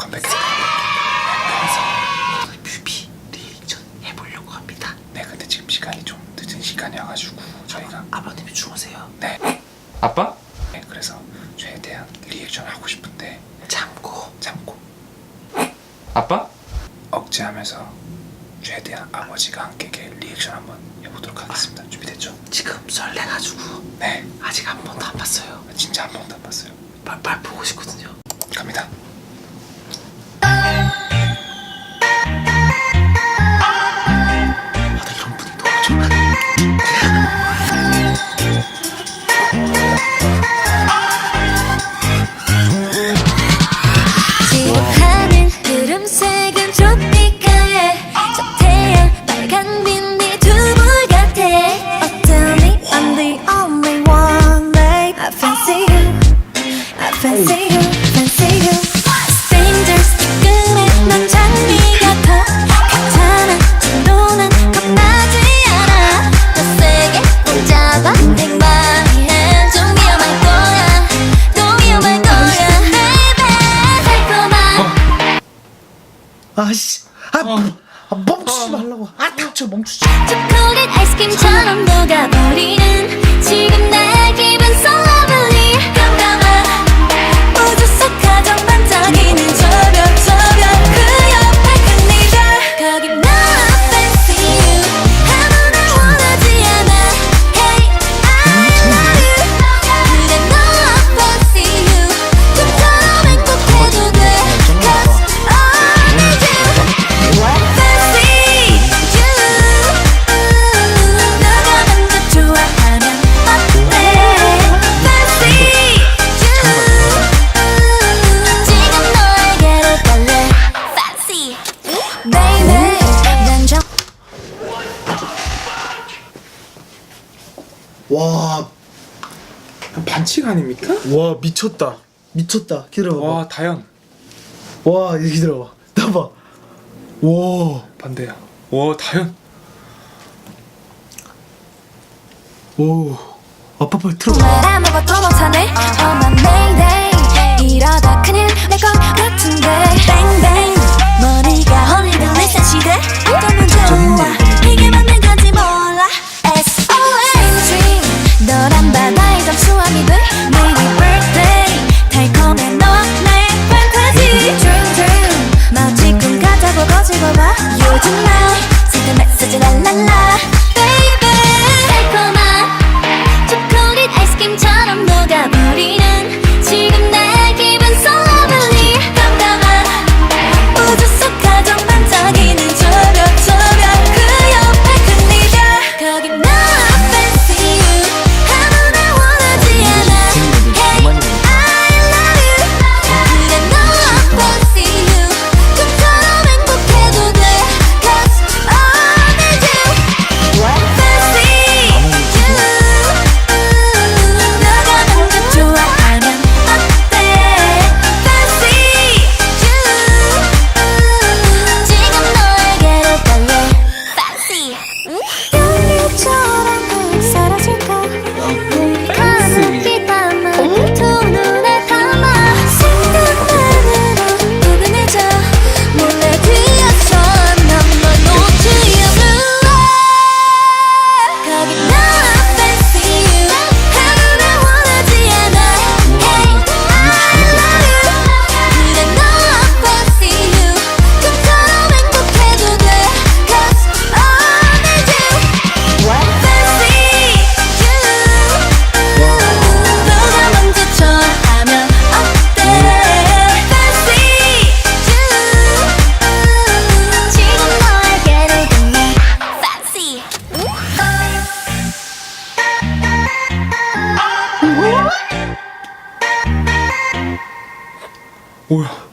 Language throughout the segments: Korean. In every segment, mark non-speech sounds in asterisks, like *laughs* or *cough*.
컴백했어요. 그래서 뮤비 리액션 해보려고 합니다. 네, 근데 지금 시간이 좀 늦은 시간이어가지고 저희가 아, 아버님이 주무세요. 네. 아빠? 네, 그래서 최대한 리액션 하고 싶은데 참고 참고 아빠? 억제하면서 최대한 아버지가 안 깨게 리액션 한번 해보도록 아, 하겠습니다. 준비됐죠? 지금 설레가지고 네, 아직 한 번도 안 봤어요. 진짜 한 번도 안 봤어요. 빨빨 보고 싶거든요. 갑니다. 아씨. 아, 아 멈추지 말라고. 아 닥쳐 멈추지. 초콜릿 아이스크림처럼 녹아버리는 지금 내 기분 so 와, 반칙 아닙니까? 와 미쳤다. 미쳤다. 기다려봐. 와, 와 다현 와 이렇게 기다려봐. 나봐. 와, 반대야. 와 다현. 오. 아빠 빨리 틀어. 말 아무것도 못하네 엄한 mayday 이러다 큰일 날것 같은데 뱅뱅 Yeah.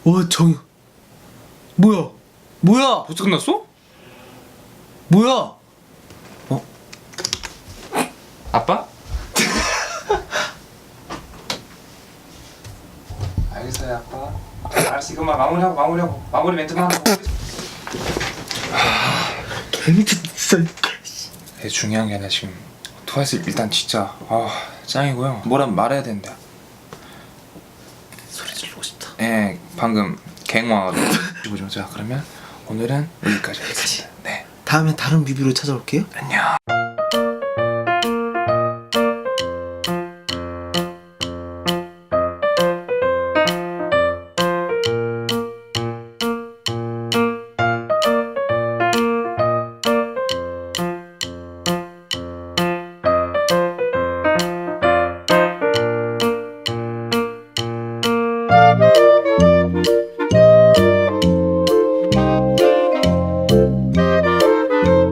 와 정. 뭐야? 뭐야? 벌써 끝났어? 뭐야? 아빠? *laughs* 알겠어요 아빠. 알았어 이것만 마무리하고 마무리하고 마무리 멘트만 하고. 개미친 진짜. 네, 중요한 게 아니라 지금 트와이스 일단 진짜 아 짱이고요. 뭐라 말해야 된다. 소리 지르고 싶다. 예, 방금 갱 와가지고 보죠. 자 그러면 오늘은 여기까지 하겠습니다. 네. 다음에 다른 뮤비로 찾아올게요. 안녕